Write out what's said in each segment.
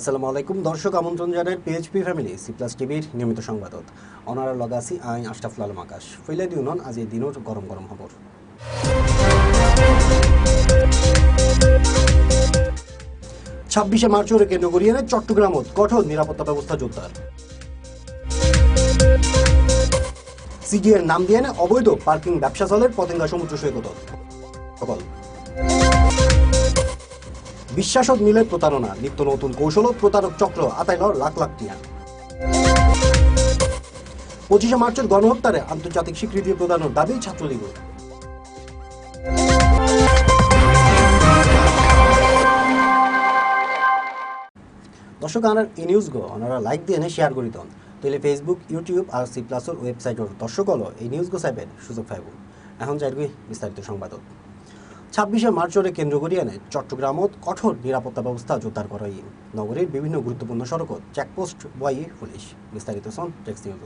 আসসালামু আলাইকুম। দর্শক, আমন্ত্রণ জানাই পিএইচপি ফ্যামিলি সি প্লাস টিভির নিয়মিত সংবাদত। অনারা লগাসি আই আশরাফুল আলম আকাশ। ফৈলাই দিউনন আজ এই দিনের গরম গরম খবর। ছাব্বিশে মার্চের কেন্দ্র করিয়ে চট্টগ্রামত কঠোর নিরাপত্তা ব্যবস্থা জোরদার। সিডিএর নাম দিয়ে অবৈধ পার্কিং ব্যবসা চলের পতেঙ্গা সমুদ্র সৈকত। সকল বিশ্বাসত মিলে প্রতারণা নিত্য নতুন কৌশল ও প্রতারক চক্র আতাইল লাখ লাখ টিয়া। পঁচিশে মার্চের গণহত্যারে আন্তর্জাতিক স্বীকৃতি প্রদানের দাবি ছাত্রলীগের দর্শক আনার এই নিউজ গো ওনারা লাইক দিয়ে শেয়ার করি তন তাহলে ফেসবুক ইউটিউব আর সি প্লাসের ওয়েবসাইটের দর্শক হলো এই নিউজ গো সাইবের সুযোগ পাইব এখন যাইবি বিস্তারিত সংবাদত। ছাব্বিশে মার্চরে কেন্দ্র করিয়ানে চট্টগ্রামত কঠোর নিরাপত্তা ব্যবস্থা জোরদার করা নগরীর বিভিন্ন গুরুত্বপূর্ণ সড়ক চেকপোস্ট বয়ে পুলিশ। বিস্তারিত সন নিউজ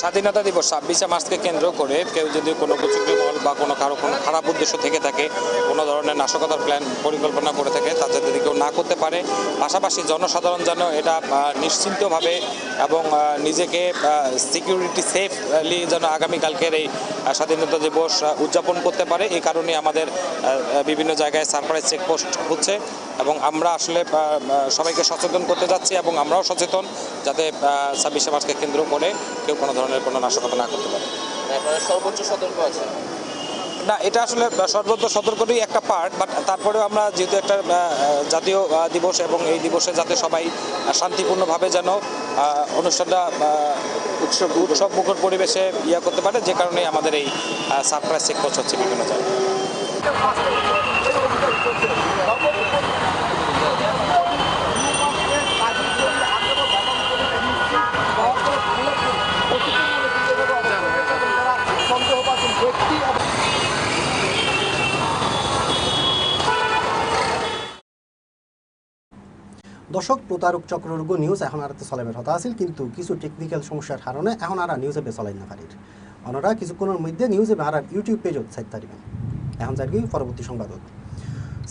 স্বাধীনতা দিবস ছাব্বিশে মার্চকে কেন্দ্র করে কেউ যদি কোনো কুচুকরি মহল বা কোনো কারও কোনো খারাপ উদ্দেশ্য থেকে থাকে, কোনো ধরনের নাশকতার প্ল্যান পরিকল্পনা করে থাকে, তাতে যদি কেউ না করতে পারে, পাশাপাশি জনসাধারণ যেন এটা নিশ্চিন্তভাবে এবং নিজেকে সিকিউরিটি সেফলি যেন আগামীকালকের এই স্বাধীনতা দিবস উদযাপন করতে পারে। এই কারণে আমাদের বিভিন্ন জায়গায় সারপ্রাইজ চেকপোস্ট হচ্ছে এবং আমরা আসলে সবাইকে সচেতন করতে যাচ্ছি এবং আমরাও সচেতন যাতে ছাব্বিশে মার্চকে কেন্দ্র করে কেউ কোনো ধরনের কোনো নাশকতা না করতে পারে। সর্বোচ্চ সতর্ক আছেন না এটা আসলে সর্বত্র সতর্কটাই একটা পার্ট বাট তারপরেও আমরা যেহেতু একটা জাতীয় দিবস এবং এই দিবসে যাতে সবাই শান্তিপূর্ণভাবে যেন অনুষ্ঠানটা উৎসব উৎসব মুখর পরিবেশে ইয়া করতে পারে যে কারণে আমাদের এই সারপ্রাইজ চেকপোস্ট হচ্ছে বিভিন্ন জায়গায়। দর্শক প্রতারক চক্রর্গ নিউজ এখন আর চলাইবার হতা আছিল, কিন্তু কিছু টেকনিক্যাল সমস্যার কারণে এখন আর নিউজে চলাই না পারির। অনরা কিছুক্ষণের মধ্যে নিউজে আর ইউটিউব পেজত চাইতে পারিবেন। এখন যার কি পরবর্তী সংবাদত।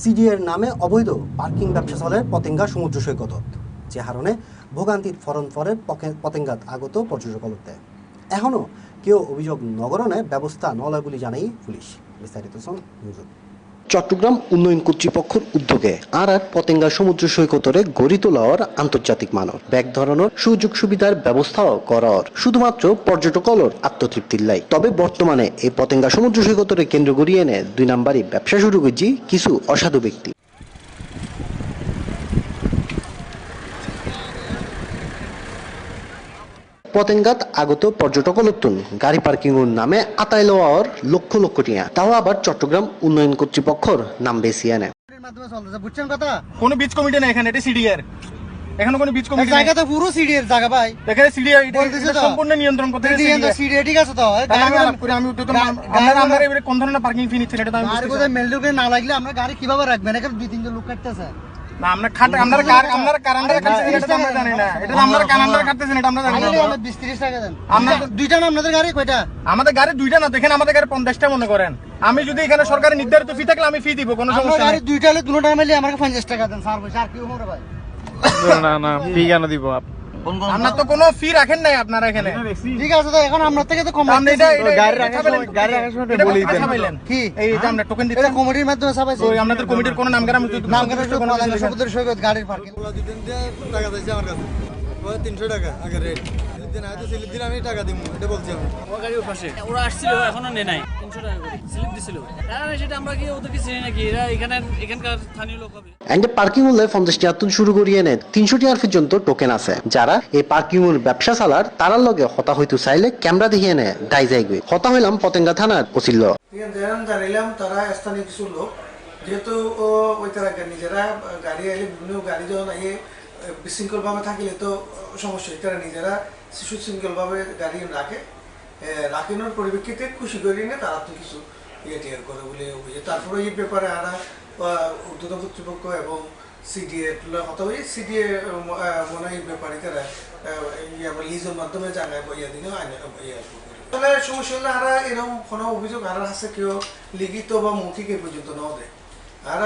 সিডিএর নামে অবৈধ পার্কিং ব্যবসা চলে পতেঙ্গা সমুদ্র সৈকতত যে হারণে ভোগান্তির ফরন ফরের পতেঙ্গাত আগত পর্যটকলতে এখনও কেউ অভিযোগ নগরণে ব্যবস্থা নলয় বলে জানাই পুলিশ। বিস্তারিত শোন নিউজত চট্টগ্রাম উন্নয়ন কর্তৃপক্ষের উদ্যোগে আর আর পতেঙ্গা সমুদ্র সৈকতরে গড়ি তোলার আন্তর্জাতিক মানর। ব্যাগ ধরানোর সুযোগ সুবিধার ব্যবস্থাও করার। শুধুমাত্র পর্যটকলর আত্মতৃপ্তির লাই। তবে বর্তমানে এই পতেঙ্গা সমুদ্র সৈকতরে কেন্দ্র গড়িয়ে এনে দুই নাম্বারই ব্যবসা শুরু করছি কিছু অসাধু ব্যক্তি। পতেঙ্গাত আগত পর্যটকলতুন গাড়ি পার্কিং এর নামে আতাই লওয়ার লক্ষ লক্ষ টিয়া। তাও আবার চট্টগ্রাম উন্নয়ন কর্তৃপক্ষর নাম বেশি আনে। মাধ্যমে চলতেছে বুঝছেন কথা? কোনো বীজ কমিটি নেই এখানে এটা সিডিআর এখানে কোনো বীজ কমিটি জায়গা তো পুরো সিডি এর জায়গা ভাই। এখানে সিডিআর তো। সম্পূর্ণ নিয়ন্ত্রণ করতে সিডি এর সিডি ঠিক আছে তো? আমি করি আমি গাড়ি- আপনারা এবারে কোন ধরনের পার্কিং ফি এটা তো আমি বুঝতে কোথায় না লাগলে আমরা গাড়ি কীভাবে রাখবেন? এখানে দুই তিনজন লোক কাটতেছে। না আমরা খাট আমরা কার আমরা কার আন্ডারে কাটতেছেন এটা আমরা জানি না। এটা আমরা কার আন্ডারে কাটতেছেন এটা আমরা জানি না। আমরা বিশ তিরিশ টাকা দেন। আমরা- দুইটা- দুইটা না আপনাদের গাড়ি কয়টা? আমাদের গাড়ি দুইটা না দেখেন আমাদের গাড়ি পঞ্চাশটা মনে করেন। আমি যদি এখানে সরকারি নির্ধারিত ফি থাকলে আমি ফি দিব কোনো সমস্যা গাড়ি দুইটা হলে দুটো টাকা মিলে আমাকে পঞ্চাশ টাকা দেন স্যার পয়সা। আর কি হবে ভাই না না ফি কেন দিব? আপনার তো কোনো? ফি রাখেন নাই আপনারা এখানে। ঠিক আছে তো এখন আপনার থেকে তো কম এটা গাড়ি রাখার সময়- গাড়ি রাখার সময় এটা বলেই দেন। কি? এই যে আমরা টোকেন দিচ্ছি। কমিটির মাধ্যমে ছাপাইছে। তো আপনাদের কমিটির কোনো নামগার আমি নাম কেন পতেঙ্গা সমুদ্র সৈকত গাড়ির পার্কিং দুদিন দিয়ে টাকা চাইছে আমার কাছে। তিনশো টাকা আগের রেট দিন হয়তো স্লিপ দিলে আমি টাকা দিব এটা বলছি আমি। ওরা আসছিল এখনও নেয় নাই নেই। সেটা আমরা কি ওদেরকে চিনি নাকি? এরা এখানে এখানকার স্থানীয় লোক হবে। এন্ড পার্কিং উল্লে পঞ্চাশ টিয়াতুন শুরু করিয়ে এনে তিনশো টিয়ার পর্যন্ত টোকেন আছে। যারা এই পার্কিং এর ব্যবসা চালার তারার লগে হতা হইতে চাইলে ক্যামেরা দেখিয়ে এনে দায় যাইবে হতা হইলাম পতেঙ্গা থানার ওসিল্ল জানিলাম তারা স্থানীয় কিছু লোক। যেহেতু ও ওই তারা নিজেরা গাড়ি আইলে বিভিন্ন গাড়ি যখন আইয়ে বিশৃঙ্খলভাবে থাকিলে তো সমস্যা হয়। তারা নিজেরা সুশৃঙ্খলভাবে গাড়ি রাখে। রাখানোর পরিপ্রেক্ষিতে খুশি করে নিয়ে তারা তো কিছু ইয়ে টিয়ার করে বলে বুঝে তারপরে এই ব্যাপারে আরা উদ্যোগ কর্তৃপক্ষ এবং সিডিএ অথবা সিডিএ মনে হয় ব্যাপারে তারা লিজের মাধ্যমে জানায় বইয়া দিনে আইনে ইয়ে তাহলে সমস্যা হলে আরা এরকম কোনো অভিযোগ আর আছে কেউ লিখিত বা মৌখিক এ পর্যন্ত নাও দেয় আর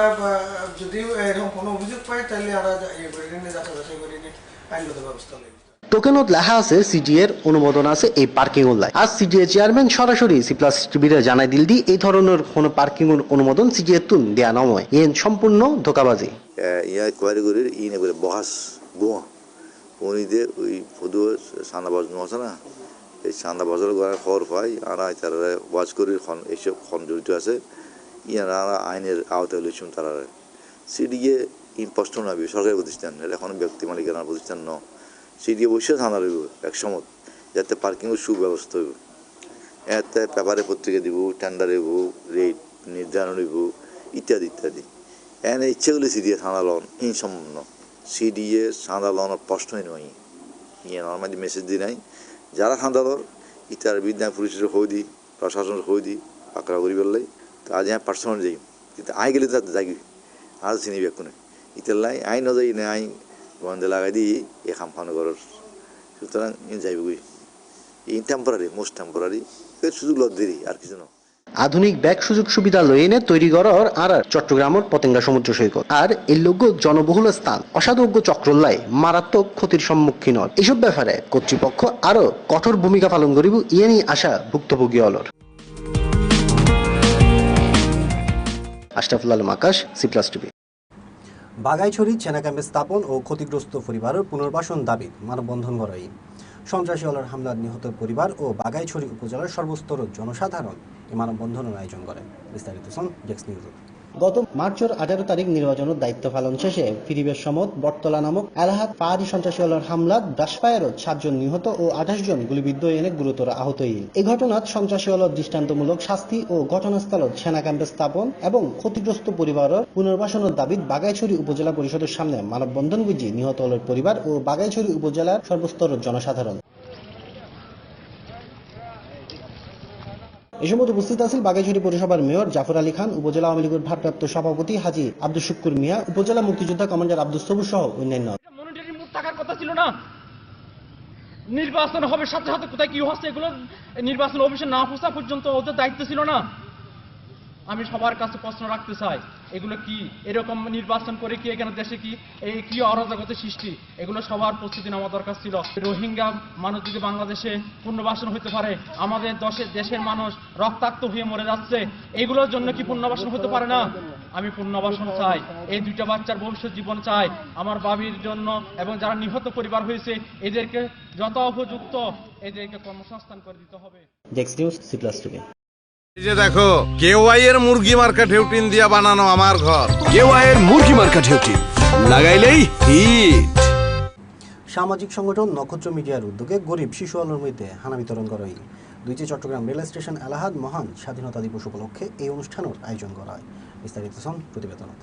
যদি এরকম কোনো অভিযোগ পায়, তাহলে আর ইয়ে করে নিয়ে যাচাই করে নিয়ে আইনগত ব্যবস্থা নেবে। টোকেনত লেখা আছে সিজি এর অনুমোদন আছে এই পার্কিং উল্লাই আর সিজি এর চেয়ারম্যান সরাসরি সি প্লাস টিভিতে জানাই দিল দি, এই ধরনের কোনো পার্কিং অনুমোদন সিজি এর তুন দেয়া নয়। এন সম্পূর্ণ ধোকাবাজি। ইয়া কোয়ারিগরির ইনে বলে বহাস বোয়া। উনিদের ওই ফদু সান্দা বাজানো আছে না? এই সান্দা বাজার খবর পাই আর তারা ওয়াজ করি খন এইসব খন জড়িত আছে। ইয়ারা আইনের আওতায় লইছুন তারা। সিডিএ ইম্পষ্ট নবি সরকারি প্রতিষ্ঠান এখন ব্যক্তি মালিকানার প্রতিষ্ঠান ন সিডিএ বসে থানা রইব এক সময় যাতে পার্কিংয়ের সুব্যবস্থা হইব। এতে পেপারে পত্রিকা দিব টেন্ডার হইব রেট নির্ধারণ হইব, ইত্যাদি ইত্যাদি। এনে ইচ্ছেগুলি সিডিএ সাঁদা লন, ইনসম্পূর্ণ। সিডিএ সাঁদা লনের প্রশ্নই নয় ইয়ে নর্মালি মেসেজ দি নাই। যারা সাঁদা লর ইতার বিদ্যা পুলিশের হই দি, প্রশাসনের হই দি পাকড়া করি পেলাই তো আজ হ্যাঁ পার্সোনাল যাই। কিন্তু আই গেলে তার যাগি আর চিনিবি এক্ষুনি ইতার লাই আই নযাই না আই বন্ধে লাগাই দিই এ খাম ফানো করার সুতরাং ইন যাইবই ইন টেম্পোরারি মোস্ট টেম্পোরারি সুযোগ লত দেরি, আর কিছু না। আধুনিক ব্যাগ সুযোগ সুবিধা লই এনে তৈরি করার আর চট্টগ্রামের পতেঙ্গা সমুদ্র সৈকত। আর এই লোক জনবহুল স্থান, অসাধুজ্ঞ চক্রল্লাই, মারাত্মক ক্ষতির সম্মুখীন হন। এসব ব্যাপারে কর্তৃপক্ষ আরও কঠোর ভূমিকা পালন করিব ইয়ে নিয়ে আশা ভুক্তভোগী অলর। Ashraful Alam Akash, C plus TV. Baghaichhari চেনা ক্যাম্পে স্থাপন ও ক্ষতিগ্রস্ত পরিবারের পুনর্বাসন দাবি মানববন্ধন গড়াই। সন্ত্রাসী হামলার নিহত পরিবার ও বাগাইছড়ি উপজেলার সর্বস্তর জনসাধারণ এই মানববন্ধনের আয়োজন করে। বিস্তারিত সন ডেক্স নিউজ। গত মার্চের আঠারো তারিখ নির্বাচনের দায়িত্ব পালন শেষে ফিরিবের সমত বটতলা নামক এলাহাত পাহাড়ি সন্ত্রাসী হলার হামলাত ব্রাসফায়ারত সাতজন নিহত ও আঠাশ জন গুলিবিদ্ধ এনে গুরুতর আহত হইল এই ঘটনাত সন্ত্রাসী হলত দৃষ্টান্তমূলক শাস্তি ও ঘটনাস্থলত সেনা ক্যাম্পে স্থাপন এবং ক্ষতিগ্রস্ত পরিবারের পুনর্বাসনের দাবিত বাগাইছড়ি উপজেলা পরিষদের সামনে মানববন্ধন গুজি নিহত হলের পরিবার ও বাগাইছড়ি উপজেলার সর্বস্তর জনসাধারণ। এ সময় উপস্থিত আছেন বাগেশ্বরী পৌরসভার মেয়র জাফর আলী খান, উপজেলা আওয়ামী লীগের ভারপ্রাপ্ত সভাপতি হাজি আব্দুল শুক্কুর মিয়া, উপজেলা মুক্তিযোদ্ধা কমান্ডার আব্দুল সবুজ সহ অন্যান্য। কথা ছিল না। নির্বাচন হবে সাথে সাথে, কোথায় কি হচ্ছে এগুলো? নির্বাচন অফিসে না পৌঁছা পর্যন্ত ওদের দায়িত্ব ছিল না। আমি সবার কাছে প্রশ্ন রাখতে চাই, এগুলো কি? এরকম নির্বাচন করে কি এখানে দেশে কি এই কি অরাজকতা সৃষ্টি? এগুলো সবার প্রস্তুতি নেওয়া দরকার ছিল। রোহিঙ্গা মানুষ যদি বাংলাদেশে পুনর্বাসন হতে পারে, আমাদের দেশের দেশের মানুষ রক্তাক্ত হয়ে মরে যাচ্ছে, এগুলোর জন্য কি পুনর্বাসন হতে পারে না? আমি পুনর্বাসন চাই। এই দুইটা বাচ্চার ভবিষ্যৎ জীবন চাই। আমার বাবির জন্য এবং যারা নিহত পরিবার হয়েছে, এদেরকে যত উপযুক্ত এদেরকে কর্মসংস্থান করে দিতে হবে। এই যে দেখো কেওয়াই এর মুরগি মার্কা ঢেউটিন দিয়া বানানো আমার ঘর। কেওয়াইয়ের মুরগি মার্কা ঢেউটি লাগাইলেই হিট। সামাজিক সংগঠন নক্ষত্র মিডিয়ার উদ্যোগে গরিব শিশু আলোর মধ্যে হানা বিতরণ করা হয়। দুইটি চট্টগ্রাম রেল স্টেশন এলাহাদ মহান স্বাধীনতা দিবস উপলক্ষে এই অনুষ্ঠানের আয়োজন করা হয়। বিস্তারিত সন প্রতিবেদনত।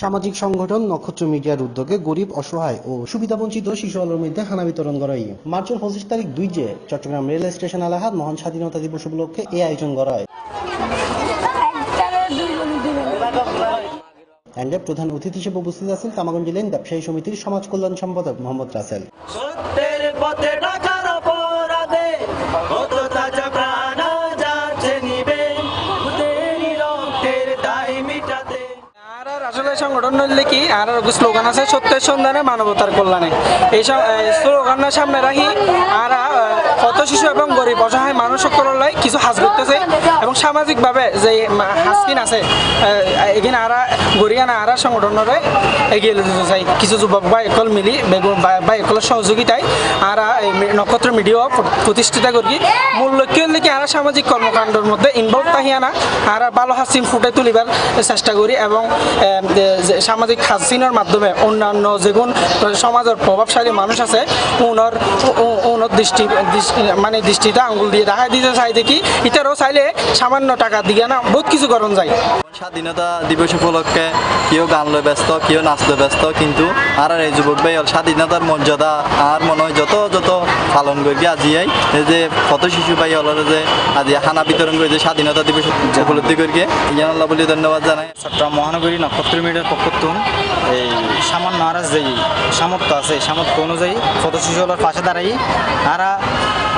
সামাজিক সংগঠন নক্ষত্র মিডিয়ার উদ্যোগে গরিব, অসহায় ও সুবিধাবঞ্চিত শিশু আলোর মধ্যে হানা বিতরণ করা হয়। মার্চের পঁচিশ তারিখ দুই যে চট্টগ্রাম রেল স্টেশন এলাহাদ মহান স্বাধীনতা দিবস উপলক্ষে এই আয়োজন করা হয়। প্রধান অতিথি হিসেবে উপস্থিত আছেন তামাগঞ্জ লেন, ব্যবসায়ী সমিতির সমাজ কল্যাণ সম্পাদক মোহাম্মদ রাসেল। সংগঠন হইলে কি আর স্লোগান আছে, সত্যের সন্ধানে মানবতার কল্যাণে এই স্লোগানের সামনে রাখি, আর কত শিশু এবং গরিব অসহায় মানুষ সকলের কিছু হাজ করতেছে এবং সামাজিকভাবে যে হাসকিন আছে এখানে আরা গরিয়ানা আরা সংগঠনের এগিয়ে যেতে চাই কিছু যুবক বা একল মিলি বা- একলের সহযোগিতায় আরা নক্ষত্র মিডিয়া প্রতিষ্ঠিত করি। মূল লক্ষ্য হলে কি আরা সামাজিক কর্মকাণ্ডের মধ্যে ইনভলভ তাহিয়ানা আর ভালো হাসিন ফুটে তুলিবার চেষ্টা করি এবং সামাজিক হাসিনের মাধ্যমে অন্যান্য যেগুন সমাজের প্রভাবশালী মানুষ আছে উনর উ- উ- দৃষ্টি দৃষ্টি- মানে দৃষ্টিতে আঙ্গুল দিয়ে দেখা দিতে চাই দেখি। ইতারও চাইলে সামান্য টাকা দিয়ে না বহুত কিছু করণ যায়। স্বাধীনতা দিবস উপলক্ষে কেউ গান লয় ব্যস্ত কেউ নাচ লয় ব্যস্ত কিন্তু আর আর এই যুবক ভাই স্বাধীনতার মর্যাদা আর মনে হয় যত যত পালন করি আজি এই যে কত শিশু ভাই হলার যে আজি খানা বিতরণ করে যে স্বাধীনতা দিবস উপলব্ধি করি ইয়ান আল্লাহ বলে ধন্যবাদ জানাই। চট্টগ্রাম মহানগরী নক্ষত্র মিডিয়ার পক্ষতুন এই সামান্য আর যেই সামর্থ্য আছে সামর্থ্য অনুযায়ী ছোট শিশুগুলোর পাশে দাঁড়াই আরা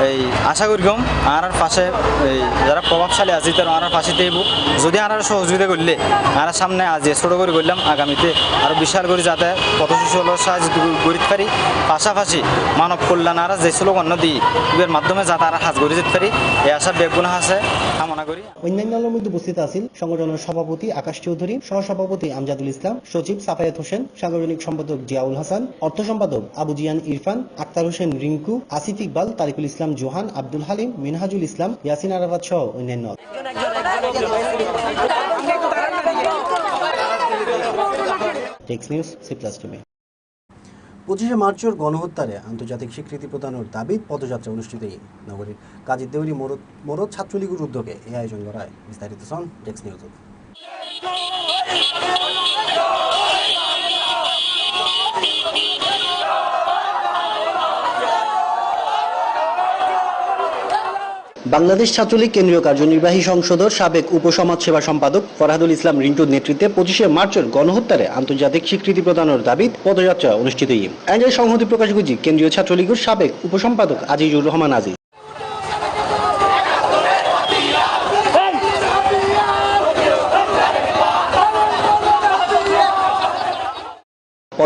এই আশা করিম আর পাশে এই যারা প্রভাবশালী আছে, তারা আর পাশে দেব। যদি আর সহযোগিতা করলে আর সামনে আজ ছোট করে করলাম, আগামীতে আরও বিশাল করে যাতে পথ শিশুগুলোর সাহায্য করিতে পারি। পাশাপাশি মানব কল্যাণ আর যে স্লোগান দিই এর মাধ্যমে যাতে আর হাজ করে যেতে পারি এই আশা বেগুনা আছে, কামনা করি। অন্যান্যের মধ্যে উপস্থিত আছেন সংগঠনের সভাপতি আকাশ চৌধুরী, সহসভাপতি আমজাদুল ইসলাম, সচিব সাফায়াত হোসেন, সাংগঠনিক সম্পাদক জিয়াউল হাসান, অর্থ সম্পাদক আবু জিয়ান ইরফান, আক্তার হোসেন রিঙ্কু, আসিফ ইকবাল, তারিকুল ইসলাম জোহান, আব্দুল হালিম, মিনহাজুল ইসলাম, ইয়াসিন আরাফাত সহ অন্যান্য। পঁচিশে মার্চের গণহত্যারে আন্তর্জাতিক স্বীকৃতি প্রদানের দাবি পদযাত্রা অনুষ্ঠিত এই নগরীর কাজী দেউরি মোরদ মোরদ ছাত্রলীগের উদ্যোগে এই আয়োজন করা হয়। বিস্তারিত সন টেক্স নিউজ। বাংলাদেশ ছাত্রলীগ কেন্দ্রীয় কার্যনির্বাহী সংসদের সাবেক উপসমাজ সেবা সম্পাদক ফরহাদুল ইসলাম রিন্টুর নেতৃত্বে পঁচিশে মার্চের গণহত্যারে আন্তর্জাতিক স্বীকৃতি প্রদানের দাবি পদযাত্রা অনুষ্ঠিত এনজয় সংহতি প্রকাশ করছি কেন্দ্রীয় ছাত্রলীগের সাবেক উপসম্পাদক আজিজুর রহমান আজিজ।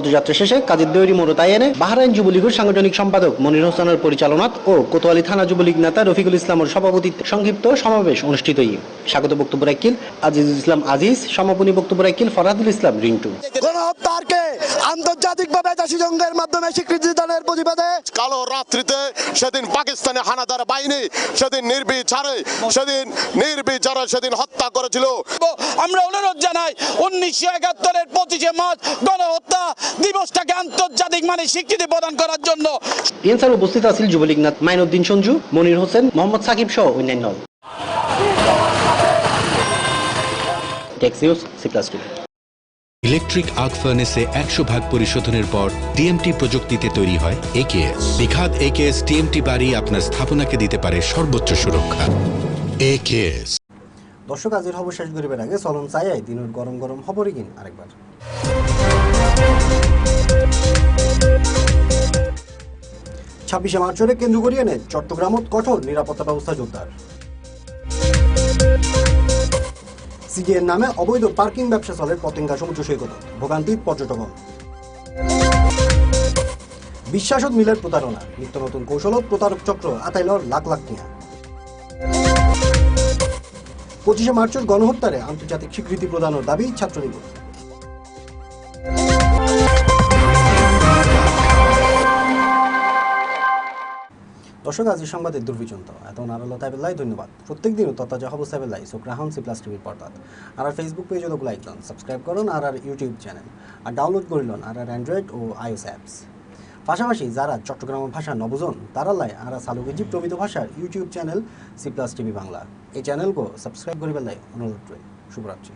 পদযাত্রা শেষে কাজের দৈরি মোরতায়েনে বাহরাইন যুবলীগের সাংগঠনিক সম্পাদক মনির হোসেনের পরিচালনাত ও কোতোয়ালি থানা যুবলীগ নেতা রফিকুল ইসলামের সভাপতিত্বে সংক্ষিপ্ত সমাবেশ অনুষ্ঠিত হই স্বাগত বক্তব্য রাখিল আজিজুল ইসলাম আজিজ সমাপনী বক্তব্য রাখিল ফরহাদুল ইসলাম রিন্টু। আন্তর্জাতিকভাবে জাতিসংঘের মাধ্যমে স্বীকৃতি দানের প্রতিবাদে কালো রাত্রিতে সেদিন পাকিস্তানের হানাদার বাহিনী সেদিন নির্বিচারে সেদিন নির্বিচারে সেদিন হত্যা করেছিল। আমরা অনুরোধ জানাই উনিশশো একাত্তরের পঁচিশে মার্চ গণহত্যা দিবসটাকে আন্তর্জাতিক মানে স্বীকৃতি প্রদান করার জন্য। এনসার উপস্থিত আছেন যুবলীগ নেতা মাইনুদ্দিন সঞ্জু মনির হোসেন মোহাম্মদ সাকিব সহ অন্যান্য। সি প্লাস ইলেকট্রিক আর্ক ফার্নেসে একশো ভাগ পরিশোধনের পর টিএমটি প্রযুক্তিতে তৈরি হয় একেএস বিখাত একেএস টিএমটি বাড়ি আপনার স্থাপনাকে দিতে পারে সর্বোচ্চ সুরক্ষা। একেএস দর্শক আজের খবর শেষ করিবার আগে। চলন চাই দিনের গরম গরম খবরই কিন আরেকবার। ছাব্বিশে মার্চরে কেন্দ্র করিয়ে নেয় চট্টগ্রামত কঠোর নিরাপত্তা ব্যবস্থা জোরদার। সিডিএর নামে অবৈধ পার্কিং ব্যবসা চলে পতেঙ্গা সমুদ্র সৈকত, ভোগান্তি পর্যটক বিশ্বাসত মিলের প্রতারণা, নিত্য নতুন কৌশলত প্রতারক চক্র আতাইলর লাখ লাখ টিয়া। পঁচিশে মার্চের গণহত্যারে আন্তর্জাতিক স্বীকৃতি প্রদানের দাবি ছাত্রলীগ। দর্শক আজ সংবাদের দুর্বিচন্ত এত নারল তাইবেল্লাই ধন্যবাদ। প্রত্যেক দিন তত্তাজা হব সাইবেল্লাই চোখ রাহন সি প্লাস টিভির পর্দাত। আর আর ফেসবুক পেজে লোক লাইক লন সাবস্ক্রাইব করুন আর আর ইউটিউব চ্যানেল আর ডাউনলোড করিলন আর আর অ্যান্ড্রয়েড ও আইওস অ্যাপস পাশাপাশি যারা চট্টগ্রাম ভাষা নবজন তারা লাই আর সালুকেজি প্রমিত ভাষার YouTube channel C plus TV Bangla. এই চ্যানেলকে সাবস্ক্রাইব করিবেলাই অনুরোধ রইল। শুভরাত্রি।